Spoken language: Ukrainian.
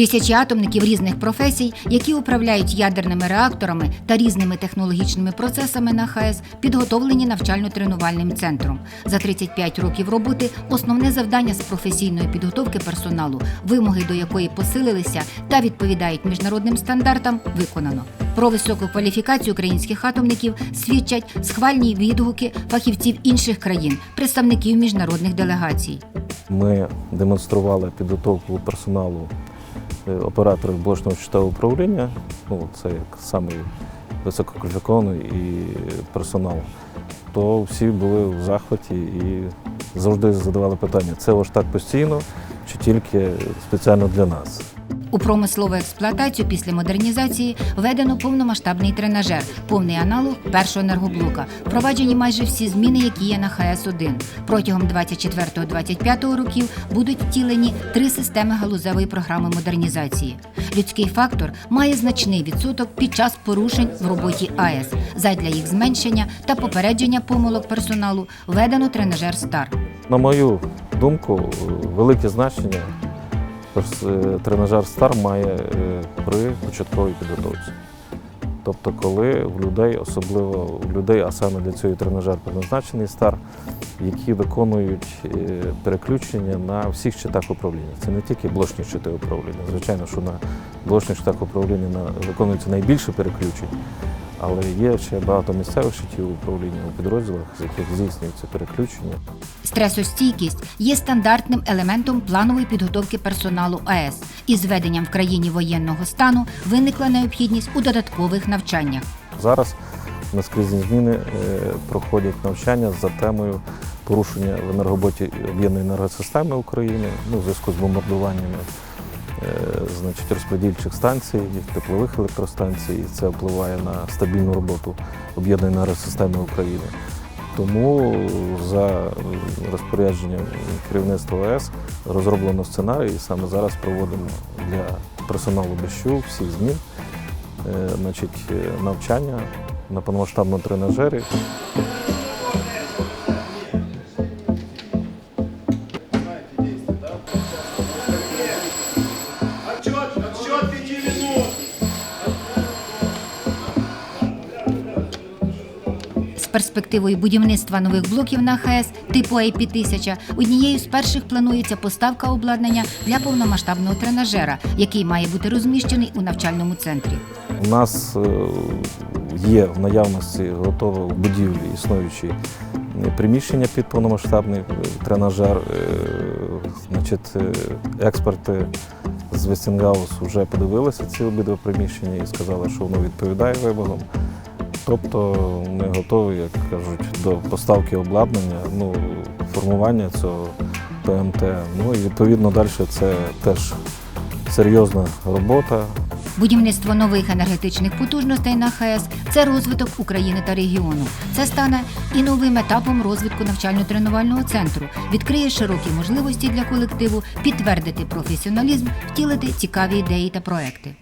Тисячі атомників різних професій, які управляють ядерними реакторами та різними технологічними процесами на ХАЕС, підготовлені навчально-тренувальним центром. За 35 років роботи основне завдання з професійної підготовки персоналу, вимоги до якої посилилися та відповідають міжнародним стандартам, виконано. Про високу кваліфікацію українських атомників свідчать схвальні відгуки фахівців інших країн, представників міжнародних делегацій. Ми демонстрували підготовку персоналу операторів блочного щитового управління. Ну, це як самий висококваліфікований і персонал. То всі були в захваті і завжди задавали питання: це ваш так постійно чи тільки спеціально для нас? У промислову експлуатацію після модернізації введено повномасштабний тренажер, повний аналог першого енергоблока. Впроваджені майже всі зміни, які є на ХС-1. Протягом 24-25 років будуть втілені три системи галузевої програми модернізації. Людський фактор має значний відсоток під час порушень в роботі АЕС. Задля їх зменшення та попередження помилок персоналу введено тренажер СТАР. На мою думку, велике значення тренажер Стар має е, при початковій підготовці. Тобто, коли в людей, особливо в людей, а саме для цього тренажер предназначений стар, які виконують е, переключення на всіх щитах управління. Це не тільки блочні щити управління. Звичайно, що на блочних щитах управління виконується найбільше переключень, але є ще багато місцевих щитів управління у підрозділах, з яких здійснюється переключення. Стресостійкість є стандартним елементом планової підготовки персоналу АЕС. Із введенням в країні воєнного стану виникла необхідність у додаткових навчаннях. Зараз наскрізні зміни е, проходять навчання за темою порушення в енергоботі об'єднаної енергосистеми України ну, в зв'язку з бомбардуваннями значить, розподільчих станцій, теплових електростанцій. І це впливає на стабільну роботу об'єднаної енергосистеми України. Тому за е, розпорядженням керівництва ОС розроблено сценарій, і саме зараз проводимо для персоналу БЩУ всіх змін е, значить, е, навчання на повномасштабному тренажері. Перспективою будівництва нових блоків на ХАЕС типу IP-1000 однією з перших планується поставка обладнання для повномасштабного тренажера, який має бути розміщений у навчальному центрі. У нас е, є в наявності готове в будівлі існуючі е, приміщення під повномасштабний е, тренажер. Значить, експерти з Вестінгаус вже подивилися ці обидва приміщення і сказали, що воно відповідає вимогам. Тобто ми готові, як кажуть, до поставки обладнання, ну, формування цього ПМТ. Ну і відповідно далі це теж серйозна робота. Будівництво нових енергетичних потужностей на ХАЕС це розвиток України та регіону. Це стане і новим етапом розвитку навчально-тренувального центру, відкриє широкі можливості для колективу підтвердити професіоналізм, втілити цікаві ідеї та проекти.